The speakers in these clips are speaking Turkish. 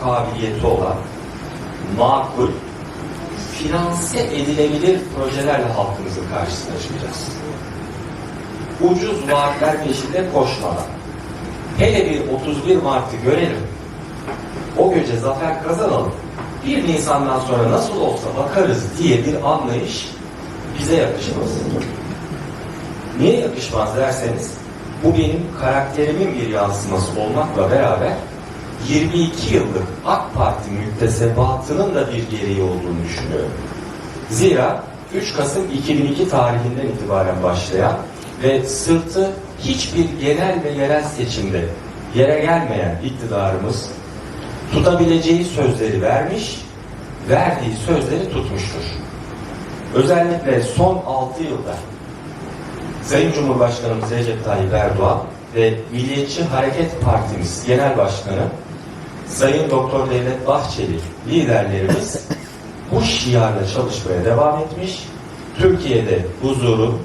kabiliyeti olan, makul, finanse edilebilir projelerle halkımızın karşısına çıkacağız. Ucuz vaatler peşinde koşmadan, hele bir 31 Mart'ı görelim, o gece zafer kazanalım, 1 Nisan'dan sonra nasıl olsa bakarız diye bir anlayış bize yakışmaz. Niye yakışmaz derseniz, bu benim karakterimin bir yansıması olmakla beraber 22 yıllık AK Parti müktesebatının da bir gereği olduğunu düşünüyorum. Zira 3 Kasım 2002 tarihinden itibaren başlayan ve sırtı hiçbir genel ve yerel seçimde yere gelmeyen iktidarımız tutabileceği sözleri vermiş, verdiği sözleri tutmuştur. Özellikle son 6 yılda Sayın Cumhurbaşkanımız Recep Tayyip Erdoğan ve Milliyetçi Hareket Partimiz Genel Başkanı Sayın Doktor Devlet Bahçeli liderlerimiz bu şiarla çalışmaya devam etmiş. Türkiye'de huzurun,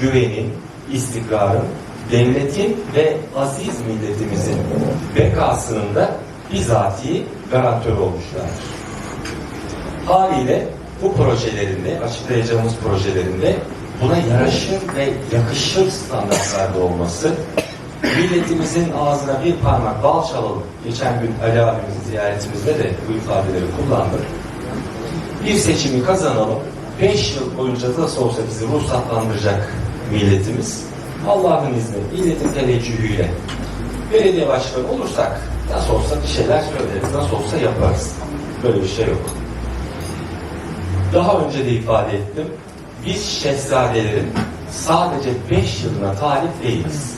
güvenin, istikrarın, devletin ve aziz milletimizin bekasının da bizatihi garantörü olmuşlardır. Haliyle bu projelerinde, açıklayacağımız projelerinde buna yaraşır ve yakışır standartlarda olması, milletimizin ağzına bir parmak bal çalalım. Geçen gün Ali abimizin ziyaretimizde de bu ifadeleri kullandık. Bir seçimi kazanalım. Beş yıl boyunca nasıl olsa bizi ruhsatlandıracak milletimiz. Allah'ın izniyle, milletin teveccühüyle belediye başkanı olursak nasıl olsa bir şeyler söyleriz, nasıl olsa yaparız. Böyle bir şey yok. Daha önce de ifade ettim. Biz şehzadelerin sadece beş yılına talip değiliz.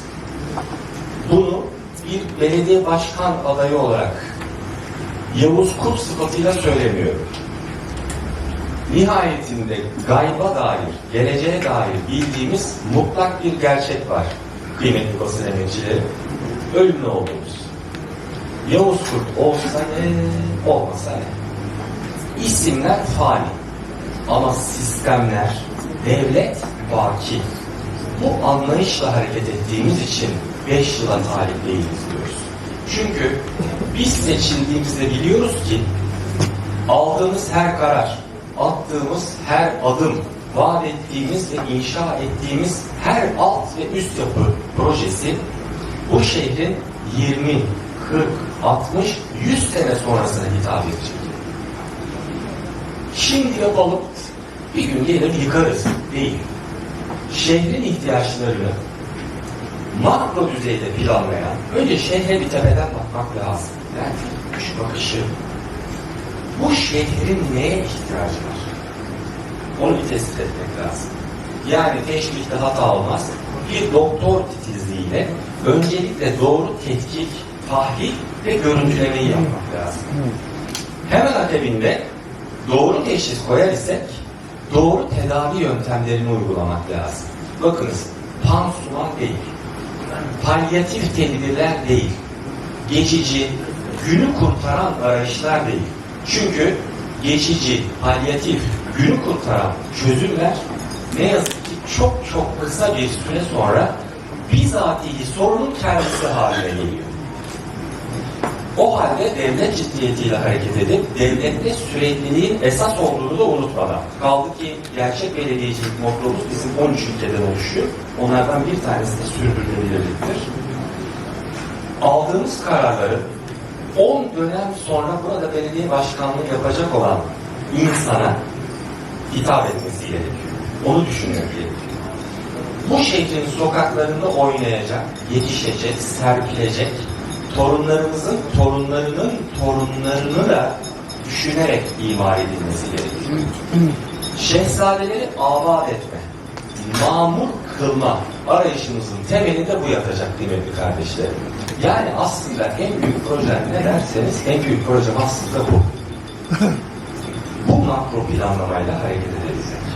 Bunu bir belediye başkan adayı olarak Yavuz Kut sıfatıyla söylemiyorum. Nihayetinde gayba dair, geleceğe dair bildiğimiz mutlak bir gerçek var. Kıymetli basın emekçileri. Ölümlü olduğumuz. Yavuz Kurt olsa ne, olmasa ne. İsimler fani. Ama sistemler, devlet baki. Bu anlayışla hareket ettiğimiz için beş yıla talip değiliz diyoruz. Çünkü biz seçildiğimizde biliyoruz ki aldığımız her karar, attığımız her adım, vaat ettiğimiz ve inşa ettiğimiz her alt ve üst yapı projesi bu şehrin 20, 40, 60, 100 sene sonrasına hitap edecek. Şimdi yapalım, bir gün gelir yıkarız değil. Şehrin ihtiyaçlarını makro düzeyde planlayan, önce şehre bir tepeden bakmak lazım. Yani şu bakışı, bu şehrin neye ihtiyacı var? Onu bir tespit etmek lazım. Yani teşbihte hata olmaz. Bir doktor titizliğiyle öncelikle doğru tetkik, tahlil ve görüntülemeyi yapmak lazım. Hemen akabinde doğru teşhis koyar isek doğru tedavi yöntemlerini uygulamak lazım. Bakınız pansuman değil, palyatif tedbirler değil, geçici, günü kurtaran arayışlar değil. Çünkü geçici, palyatif, günü kurtaran çözümler ne yazık ki çok çok kısa bir süre sonra bizatihi sorunun kendisi haline geliyor. O halde devlet ciddiyetiyle hareket edip devlette sürekliliğin esas olduğunu da unutmadan. Kaldı ki gerçek belediyecilik mottomuz bizim 13 ülkeden oluşuyor. Onlardan bir tanesi de sürdürülebilirliktir. Aldığımız kararları 10 dönem sonra burada belediye başkanlığı yapacak olan insana hitap etmesi gerekiyor. Onu düşünmek gerekiyor. Bu şehrin sokaklarında oynayacak, yetişecek, serpilecek, torunlarımızın torunlarının torunlarını da düşünerek imar edilmesi gerekiyor. Şehzadeleri avat etme, mamur kılma arayışımızın temelinde bu yatacak kıymetli kardeşlerim. Yani aslında en büyük proje ne derseniz en büyük projem aslında bu. bu makro planlamayla hareket edebilmek.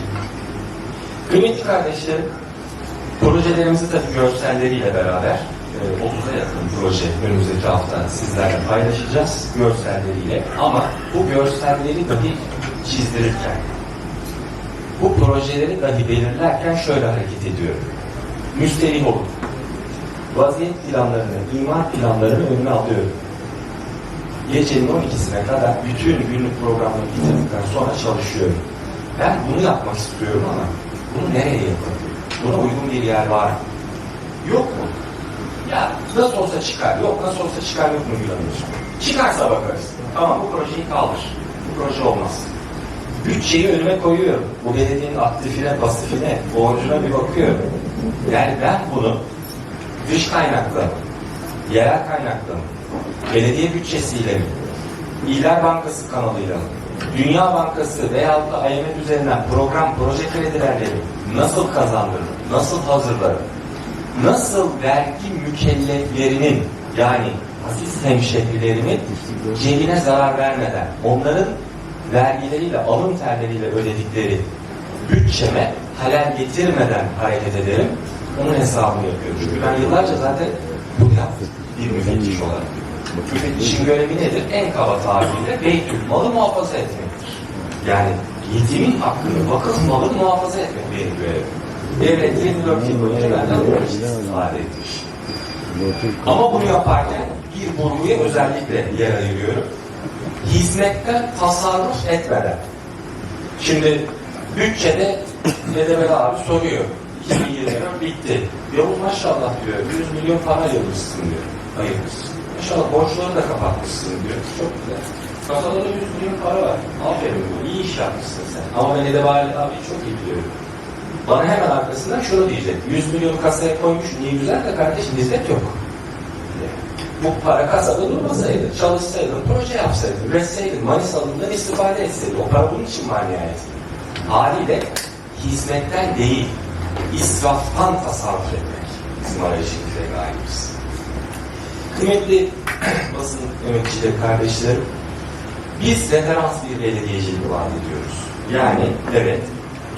Kıymetli kardeşlerim, projelerimizi tabii görselleriyle beraber 30'a yakın proje önümüzdeki hafta sizlerle paylaşacağız görselleriyle. Ama bu görselleri dahi çizdirirken, bu projeleri dahi belirlerken şöyle hareket ediyorum. Müsterih olun. Vaziyet planlarını, imar planlarını önüne alıyorum. gecenin 12'sine kadar bütün günlük programları bitirdikten sonra çalışıyorum. Ben bunu yapmak istiyorum ama bunu nereye yapalım? Buna uygun bir yer var mı? Yok mu? Ya nasıl olsa çıkar. Yok nasıl olsa çıkar yok mu güveniyorsun? Çıkarsa bakarız. Tamam bu projeyi kaldır. Bu proje olmaz. Bütçeyi önüme koyuyorum. Bu belediyenin aktifine, pasifine, borcuna bir bakıyorum. Yani ben bunu dış kaynakla, yerel kaynakla belediye bütçesiyle mi, İller Bankası kanalıyla mı, Dünya Bankası veyahut da IMF üzerinden program, proje kredilerle mi, nasıl kazandırırım, nasıl hazırlarım, nasıl vergi mükelleflerinin yani aziz hemşehrilerimin cebine zarar vermeden onların vergileriyle, alın terleriyle ödedikleri bütçeme halel getirmeden hareket ederim. Onun hesabını yapıyorum. Çünkü ben yıllarca zaten bunu yaptım bir müfettiş olarak. Müfettişin görevi nedir? En kaba tabiriyle beytül malı muhafaza etmektir. Yani yetimin hakkını, vakıf malını muhafaza etmek benim görevim. Devlet 24 yıl boyunca benden istifade etmiş. Ama bunu yaparken bir vurguya özellikle yer ayırıyorum. Hizmetten tasarruf etmeden. Şimdi bütçede Dedemel abi soruyor. 2024 bitti. Yavuz maşallah diyor. 100 milyon para yılmışsın diyor. Hayırlısı. İnşallah borçları da kapatmışsın diyor. Çok güzel. Kasada da 100 milyon para var. Aferin diyor. İyi iş yapmışsın sen. Ama ben Dedemel abi çok iyi biliyorum. Bana hemen arkasından şunu diyecek. 100 milyon kasaya koymuş. Niye güzel de kardeşim hizmet yok. Bu para kasada durmasaydı, çalışsaydın, proje yapsaydın, üretseydin, Manisalı'ndan istifade etseydin. O para bunun için var nihayet. Haliyle hizmetten değil, israftan tasarruf etmek bizim arayışımıza gayemiz. Kıymetli basın emekçileri, kardeşlerim, biz referans bir belediyecilik vaat ediyoruz. Yani evet,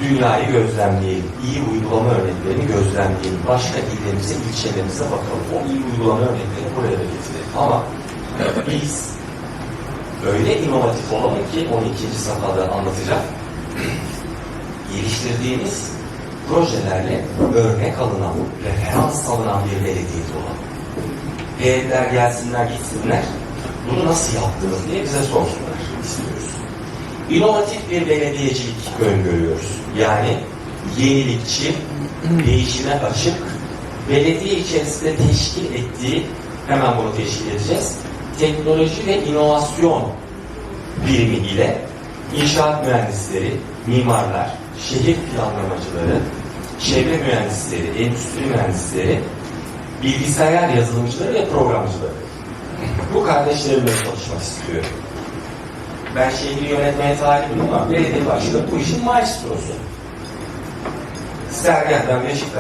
dünyayı gözlemleyelim, iyi uygulama örneklerini gözlemleyelim. Başka illerimize, ilçelerimize bakalım. O iyi uygulama örneklerini buraya da getirelim. Ama biz öyle inovatif olalım ki 12. safhada anlatacağım. Geliştirdiğimiz projelerle örnek alınan, referans alınan bir belediyede olalım. Heyetler gelsinler, gitsinler. Bunu nasıl yaptınız diye bize sorsunlar istiyoruz. İnovatif bir belediyecilik öngörüyoruz. Yani yenilikçi, değişime açık, belediye içerisinde teşkil ettiği, hemen bunu teşkil edeceğiz, teknoloji ve inovasyon birimi ile inşaat mühendisleri, mimarlar, şehir planlamacıları, çevre mühendisleri, endüstri mühendisleri, bilgisayar yazılımcıları ve programcıları. Bu kardeşlerimle çalışmak istiyorum. Ben şehri yönetmeye talibim ama belediye başkanı bu işin maestrosu. Sergen'den Beşiktaş